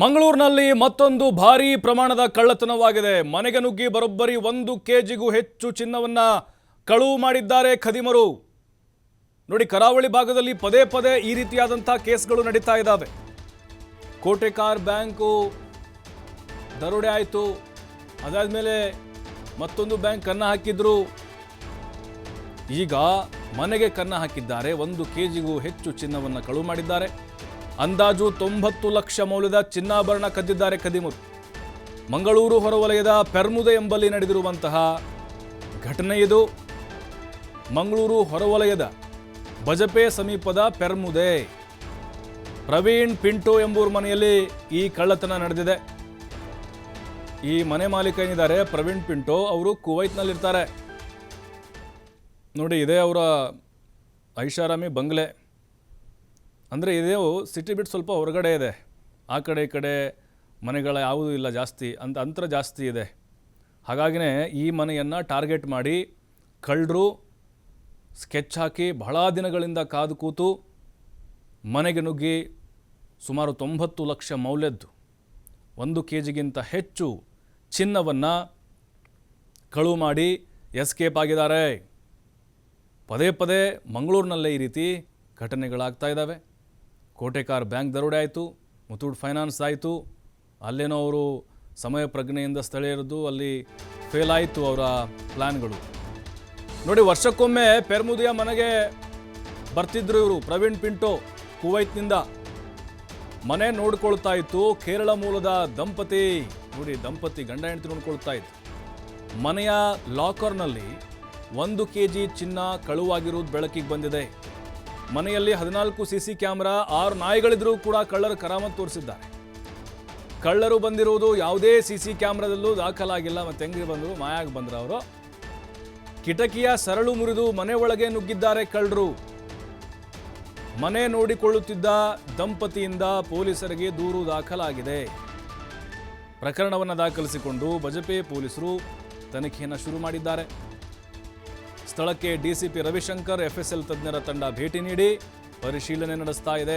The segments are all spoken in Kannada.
ಮಂಗಳೂರಿನಲ್ಲಿ ಮತ್ತೊಂದು ಭಾರೀ ಪ್ರಮಾಣದ ಕಳ್ಳತನವಾಗಿದೆ. ಮನೆಗೆ ನುಗ್ಗಿ ಬರೋಬ್ಬರಿ ಒಂದು ಕೆಜಿಗೂ ಹೆಚ್ಚು ಚಿನ್ನವನ್ನ ಕಳುವು ಮಾಡಿದ್ದಾರೆ ಖದಿಮರು. ನೋಡಿ, ಕರಾವಳಿ ಭಾಗದಲ್ಲಿ ಪದೇ ಪದೇ ಈ ರೀತಿಯಾದಂಥ ಕೇಸ್ಗಳು ನಡೀತಾ ಇದ್ದಾವೆ. ಕೋಟೆಕಾರ್ ಬ್ಯಾಂಕು ದರೋಡೆ ಆಯಿತು. ಅದಾದಮೇಲೆ ಮತ್ತೊಂದು ಬ್ಯಾಂಕ್ ಕನ್ನ ಹಾಕಿದ್ರು. ಈಗ ಮನೆಗೆ ಕನ್ನ ಹಾಕಿದ್ದಾರೆ. ಒಂದು ಕೆಜಿಗೂ ಹೆಚ್ಚು ಚಿನ್ನವನ್ನು ಕಳುವು ಮಾಡಿದ್ದಾರೆ. ಅಂದಾಜು ತೊಂಬತ್ತು ಲಕ್ಷ ಮೌಲ್ಯದ ಚಿನ್ನಾಭರಣ ಕದ್ದಿದ್ದಾರೆ ಖದೀಮರು ಮಂಗಳೂರು ಹೊರವಲಯದ ಪೆರ್ಮುದೆ ಎಂಬಲ್ಲಿ ನಡೆದಿರುವಂತಹ ಘಟನೆ ಇದು. ಮಂಗಳೂರು ಹೊರವಲಯದ ಬಜಪೆ ಸಮೀಪದ ಪೆರ್ಮುದೆ. ಪ್ರವೀಣ್ ಪಿಂಟು ಎಂಬುವರ ಮನೆಯಲ್ಲಿ ಈ ಕಳ್ಳತನ ನಡೆದಿದೆ. ಈ ಮನೆ ಮಾಲೀಕ ಏನಿದ್ದಾರೆ? ಪ್ರವೀಣ್ ಪಿಂಟೋ ಅವರು ಕುವೈತ್ನಲ್ಲಿರ್ತಾರೆ. ನೋಡಿ, ಇದೇ ಅವರ ಐಷಾರಾಮಿ ಬಂಗ್ಲೆ. ಅಂದರೆ ಇದೇವು ಸಿಟಿ ಬಿಟ್ಟು ಸ್ವಲ್ಪ ಹೊರಗಡೆ ಇದೆ. ಆ ಕಡೆ ಈ ಕಡೆ ಮನೆಗಳ ಯಾವುದೂ ಇಲ್ಲ ಜಾಸ್ತಿ ಅಂತ ಅಂತರ ಜಾಸ್ತಿ ಇದೆ. ಹಾಗಾಗಿನೇ ಈ ಮನೆಯನ್ನು ಟಾರ್ಗೆಟ್ ಮಾಡಿ ಕಳ್ಳರು ಸ್ಕೆಚ್ ಹಾಕಿ ಬಹಳ ದಿನಗಳಿಂದ ಕಾದು ಕೂತು ಮನೆಗೆ ನುಗ್ಗಿ ಸುಮಾರು ತೊಂಬತ್ತು ಲಕ್ಷ ಮೌಲ್ಯದ್ದು. ಒಂದು ಕೆ ಜಿಗಿಂತ ಹೆಚ್ಚು ಚಿನ್ನವನ್ನು ಕಳುವು ಮಾಡಿ ಎಸ್ಕೇಪ್ ಆಗಿದ್ದಾರೆ. ಪದೇ ಪದೇ ಮಂಗಳೂರಿನಲ್ಲೇ ಈ ರೀತಿ ಘಟನೆಗಳಾಗ್ತಾ ಇದ್ದಾವೆ. ಕೋಟೆಕಾರ್ ಬ್ಯಾಂಕ್ ದರೋಡೆ ಆಯಿತು, ಮುತ್ತೂಟ್ ಫೈನಾನ್ಸ್ ಆಯಿತು. ಅಲ್ಲೇನೋ ಅವರು ಸಮಯ ಪ್ರಜ್ಞೆಯಿಂದ ಸ್ಥಳೀಯರದ್ದು, ಅಲ್ಲಿ ಫೇಲ್ ಆಯಿತು ಅವರ ಪ್ಲ್ಯಾನ್ಗಳು ನೋಡಿ, ವರ್ಷಕ್ಕೊಮ್ಮೆ ಪೆರ್ಮುದಿಯ ಮನೆಗೆ ಬರ್ತಿದ್ರು ಇವರು, ಪ್ರವೀಣ್ ಪಿಂಟೋ, ಕುವೈತ್ನಿಂದ. ಮನೆ ನೋಡ್ಕೊಳ್ತಾ ಇತ್ತು, ಕೇರಳ ಮೂಲದ ದಂಪತಿ. ನೋಡಿ, ದಂಪತಿ ಗಂಡ ಹೆಂಡತಿ ನೋಡ್ಕೊಳ್ತಾ ಇತ್ತು ಮನೆಯ ಲಾಕರ್ನಲ್ಲಿ ಒಂದು ಕೆ ಜಿ ಚಿನ್ನ ಕಳುವಾಗಿರುವುದು ಬೆಳಕಿಗೆ ಬಂದಿದೆ. ಮನೆಯಲ್ಲಿ ಹದಿನಾಲ್ಕು ಸಿ ಸಿ ಕ್ಯಾಮೆರಾ, ಆರು ನಾಯಿಗಳಿದ್ರೂ ಕೂಡ ಕಳ್ಳರು ಕರಾಮತ್ ತೋರಿಸಿದ್ದಾರೆ. ಕಳ್ಳರು ಬಂದಿರುವುದು ಯಾವುದೇ ಸಿ ಸಿ ಕ್ಯಾಮ್ರಾದಲ್ಲೂ ದಾಖಲಾಗಿಲ್ಲ. ಮತ್ತೆ ಹೆಂಗೆ ಬಂದರು? ಮಾಯಾಗಿ ಬಂದ್ರು ಅವರು. ಕಿಟಕಿಯ ಸರಳು ಮುರಿದು ಮನೆ ಒಳಗೆ ನುಗ್ಗಿದ್ದಾರೆ ಕಳ್ಳರು. ಮನೆ ನೋಡಿಕೊಳ್ಳುತ್ತಿದ್ದ ದಂಪತಿಯಿಂದ ಪೊಲೀಸರಿಗೆ ದೂರು ದಾಖಲಾಗಿದೆ. ಪ್ರಕರಣವನ್ನು ದಾಖಲಿಸಿಕೊಂಡು ಬಜಪೆ ಪೊಲೀಸರು ತನಿಖೆಯನ್ನು ಶುರು ಮಾಡಿದ್ದಾರೆ. ಸ್ಥಳಕ್ಕೆ ಡಿಸಿಪಿ ರವಿಶಂಕರ್, ಎಫ್ಎಸ್ಎಲ್ ತಜ್ಞರ ತಂಡ ಭೇಟಿ ನೀಡಿ ಪರಿಶೀಲನೆ ನಡೆಸ್ತಾ ಇದೆ.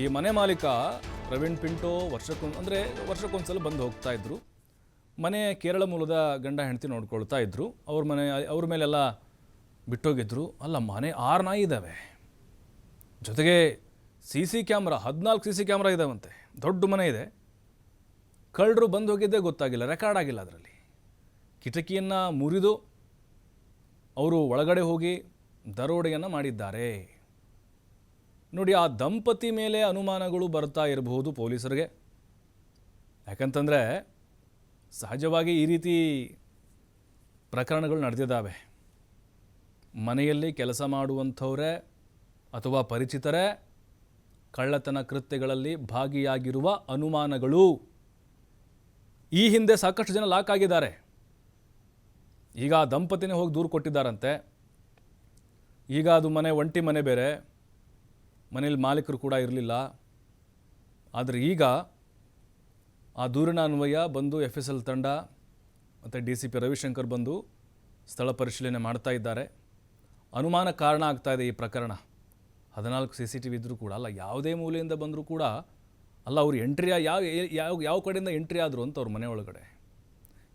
ಈ ಮನೆ ಮಾಲೀಕ ಪ್ರವೀಣ್ ಪಿಂಟೋ ವರ್ಷಕ್ಕೊಂದು ಅಂದರೆ ವರ್ಷಕ್ಕೊಂದ್ಸಲ ಬಂದು ಹೋಗ್ತಾ ಇದ್ರು. ಮನೆ ಕೇರಳ ಮೂಲದ ಗಂಡ ಹೆಂಡತಿ ನೋಡ್ಕೊಳ್ತಾ ಇದ್ರು. ಅವ್ರ ಮನೆ, ಅವ್ರ ಮೇಲೆಲ್ಲ ಬಿಟ್ಟೋಗಿದ್ರು. ಅಲ್ಲ, ಮನೆ ಆರು ನಾಯಿ ಇದ್ದಾವೆ ಜೊತೆಗೆ ಸಿ ಸಿ ಕ್ಯಾಮ್ರಾ, ಹದಿನಾಲ್ಕು ಸಿ ಸಿ ಕ್ಯಾಮ್ರಾ ಇದ್ದಾವಂತೆ ದೊಡ್ಡ ಮನೆ ಇದೆ. ಕಳ್ಳರು ಬಂದು ಹೋಗಿದ್ದೇ ಗೊತ್ತಾಗಿಲ್ಲ, ರೆಕಾರ್ಡ್ ಆಗಿಲ್ಲ ಅದರಲ್ಲಿ. ಕಿಟಕಿಯನ್ನು ಮುರಿದು ಅವರು ಒಳಗಡೆ ಹೋಗಿ ದರೋಡೆಯನ್ನು ಮಾಡಿದ್ದಾರೆ. ನೋಡಿ, ಆ ದಂಪತಿ ಮೇಲೆ ಅನುಮಾನಗಳು ಬರ್ತಾ ಇರಬಹುದು ಪೊಲೀಸರಿಗೆ. ಯಾಕಂತಂದರೆ, ಸಹಜವಾಗಿ ಈ ರೀತಿ ಪ್ರಕರಣಗಳು ನಡೆದಿದ್ದಾವೆ. ಮನೆಯಲ್ಲಿ ಕೆಲಸ ಮಾಡುವಂಥವರೇ ಅಥವಾ ಪರಿಚಿತರೇ, ಕಳ್ಳತನ ಕೃತ್ಯಗಳಲ್ಲಿ ಭಾಗಿಯಾಗಿರುವ ಅನುಮಾನಗಳು ಈ ಹಿಂದೆ ಸಾಕಷ್ಟು ಜನ ಲಾಕ್ ಆಗಿದ್ದಾರೆ. ಈಗ ಆ ದಂಪತಿನೇ ಹೋಗಿ ದೂರು ಕೊಟ್ಟಿದ್ದಾರಂತೆ. ಈಗ ಅದು ಮನೆ, ಒಂಟಿ ಮನೆ ಬೇರೆ. ಮನೇಲಿ ಮಾಲೀಕರು ಕೂಡ ಇರಲಿಲ್ಲ. ಆದರೆ ಈಗ ಆ ದೂರಿನ ಅನ್ವಯ ಬಂದು ಎಫ್ ಎಸ್ ಎಲ್ ತಂಡ ಮತ್ತು ಡಿ ಸಿ ಪಿ ರವಿಶಂಕರ್ ಬಂದು ಸ್ಥಳ ಪರಿಶೀಲನೆ ಮಾಡ್ತಾ ಇದ್ದಾರೆ. ಅನುಮಾನ ಕಾರಣ ಆಗ್ತಾ ಇದೆ ಈ ಪ್ರಕರಣ. ಹದಿನಾಲ್ಕು ಸಿ ಸಿ ಟಿ ವಿ ಇದ್ದರೂ ಕೂಡ ಅಲ್ಲ, ಯಾವುದೇ ಮೂಲೆಯಿಂದ ಬಂದರೂ ಕೂಡ ಅಲ್ಲ, ಅವ್ರು ಎಂಟ್ರಿ ಯಾವ ಯಾವ ಯಾವ ಕಡೆಯಿಂದ ಎಂಟ್ರಿ ಆದರು ಅಂತ ಅವ್ರ ಮನೆ ಒಳಗಡೆ.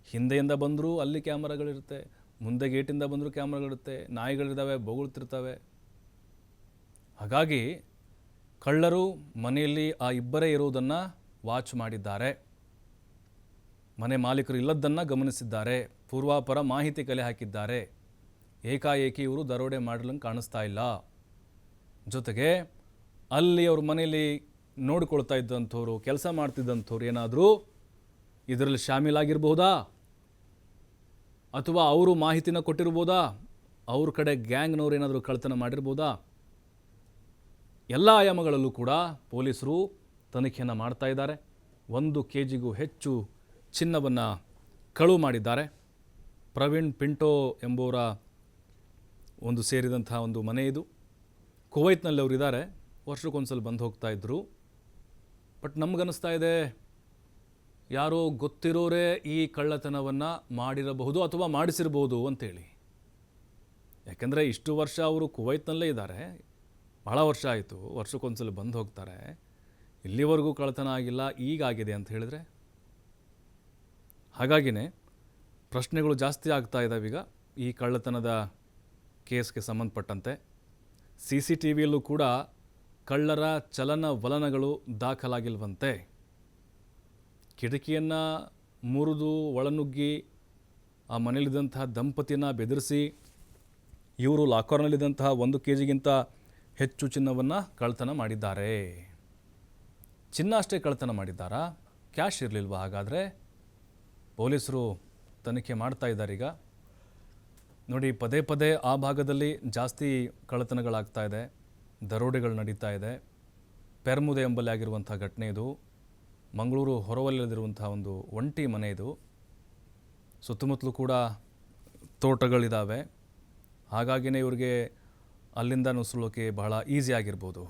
ಹಿಂದೆಯಿಂದ ಬಂದರೂ ಅಲ್ಲಿ ಕ್ಯಾಮ್ರಾಗಳಿರುತ್ತೆ, ಮುಂದೆ ಗೇಟಿಂದ ಬಂದರೂ ಕ್ಯಾಮ್ರಾಗಳಿರುತ್ತೆ, ನಾಯಿಗಳಿದ್ದಾವೆ, ಬೊಗಳ್ತಿರ್ತವೆ. ಹಾಗಾಗಿ ಕಳ್ಳರು ಮನೆಯಲ್ಲಿ ಆ ಇಬ್ಬರೇ ಇರುವುದನ್ನು ವಾಚ್ ಮಾಡಿದ್ದಾರೆ. ಮನೆ ಮಾಲೀಕರು ಇಲ್ಲದ್ದನ್ನು ಗಮನಿಸಿದ್ದಾರೆ, ಪೂರ್ವಾಪರ ಮಾಹಿತಿ ಕಲೆ ಹಾಕಿದ್ದಾರೆ. ಏಕಾಏಕಿ ಇವರು ದರೋಡೆ ಮಾಡಲಂಗೆ ಕಾಣಿಸ್ತಾ ಇಲ್ಲ. ಜೊತೆಗೆ ಅಲ್ಲಿ ಅವ್ರ ಮನೆಯಲ್ಲಿ ನೋಡಿಕೊಳ್ತಾ ಇದ್ದಂಥವ್ರು, ಕೆಲಸ ಮಾಡ್ತಿದ್ದಂಥವ್ರು ಏನಾದರೂ ಇದರಲ್ಲಿ ಶಾಮೀಲಾಗಿರ್ಬಹುದಾ? ಅಥವಾ ಅವರು ಮಾಹಿತಿನ ಕೊಟ್ಟಿರ್ಬೋದಾ? ಅವ್ರ ಕಡೆ ಗ್ಯಾಂಗ್ನವ್ರು ಏನಾದರೂ ಕಳ್ತನ ಮಾಡಿರ್ಬೋದಾ? ಎಲ್ಲ ಆಯಾಮಗಳಲ್ಲೂ ಕೂಡ ಪೊಲೀಸರು ತನಿಖೆಯನ್ನು ಮಾಡ್ತಾ ಇದ್ದಾರೆ. ಒಂದು ಕೆ ಜಿಗೂ ಹೆಚ್ಚು ಚಿನ್ನವನ್ನು ಕಳುವು ಮಾಡಿದ್ದಾರೆ. ಪ್ರವೀಣ್ ಪಿಂಟೋ ಎಂಬುವರ ಒಂದು ಸೇರಿದಂತಹ ಒಂದು ಮನೆ ಇದು. ಕುವೈತ್ನಲ್ಲಿ ಅವರಿದ್ದಾರೆ ವರ್ಷಕ್ಕೊಂದ್ಸಲ ಬಂದು ಹೋಗ್ತಾ ಇದ್ದರು ಬಟ್ ನಮಗನ್ನಿಸ್ತಾ ಇದೆ ಯಾರೋ ಗೊತ್ತಿರೋರೇ ಈ ಕಳ್ಳತನವನ್ನು ಮಾಡಿರಬಹುದು ಅಥವಾ ಮಾಡಿಸಿರಬಹುದು ಅಂತೇಳಿ. ಯಾಕೆಂದರೆ ಇಷ್ಟು ವರ್ಷ ಅವರು ಕುವೈತ್ನಲ್ಲೇ ಇದ್ದಾರೆ. ಭಾಳ ವರ್ಷ ಆಯಿತು, ವರ್ಷಕ್ಕೊಂದ್ಸಲ ಬಂದು ಹೋಗ್ತಾರೆ. ಇಲ್ಲಿವರೆಗೂ ಕಳ್ಳತನ ಆಗಿಲ್ಲ, ಈಗಾಗಿದೆ ಅಂತ ಹೇಳಿದರೆ? ಹಾಗಾಗಿನೇ ಪ್ರಶ್ನೆಗಳು ಜಾಸ್ತಿ ಆಗ್ತಾ ಇದ್ದಾವೆ ಈಗ ಈ ಕಳ್ಳತನದ ಕೇಸ್ಗೆ ಸಂಬಂಧಪಟ್ಟಂತೆ. ಸಿ ಸಿ ಟಿ ವಿಯಲ್ಲೂ ಕೂಡ ಕಳ್ಳರ ಚಲನವಲನಗಳು ದಾಖಲಾಗಿಲ್ವಂತೆ. ಕಿಟಕಿಯನ್ನು ಮುರಿದು ಒಳನುಗ್ಗಿ ಆ ಮನೆಯಲ್ಲಿದ್ದಂತಹ ದಂಪತಿನ ಬೆದರಿಸಿ ಇವರು ಲಾಕರ್ನಲ್ಲಿದ್ದಂತಹ ಒಂದು ಕೆ ಜಿಗಿಂತ ಹೆಚ್ಚು ಚಿನ್ನವನ್ನು ಕಳ್ತನ ಮಾಡಿದ್ದಾರೆ. ಚಿನ್ನ ಅಷ್ಟೇ ಕಳ್ತನ ಮಾಡಿದ್ದಾರಾ? ಕ್ಯಾಶ್ ಇರಲಿಲ್ವ ಹಾಗಾದರೆ? ಪೊಲೀಸರು ತನಿಖೆ ಮಾಡ್ತಾ ಈಗ. ನೋಡಿ, ಪದೇ ಪದೇ ಆ ಭಾಗದಲ್ಲಿ ಜಾಸ್ತಿ ಕಳ್ಳತನಗಳಾಗ್ತಾ ಇದೆ. ದರೋಡೆಗಳು ನಡೀತಾ ಇದೆ. ಪೆರ್ಮುದೆ ಎಂಬಲ್ಲಿ ಆಗಿರುವಂಥ ಘಟನೆ ಇದು. ಮಂಗಳೂರು ಹೊರವಲ್ಲದಿರುವಂತಹ ಒಂದು ಒಂಟಿ ಮನೆ ಇದು. ಸುತ್ತಮುತ್ತಲೂ ಕೂಡ ತೋಟಗಳಿದ್ದಾವೆ ಹಾಗಾಗಿಯೇ ಇವ್ರಿಗೆ ಅಲ್ಲಿಂದ ನುಸುಳೋಕೆ ಬಹಳ ಈಸಿ ಆಗಿರ್ಬೋದು.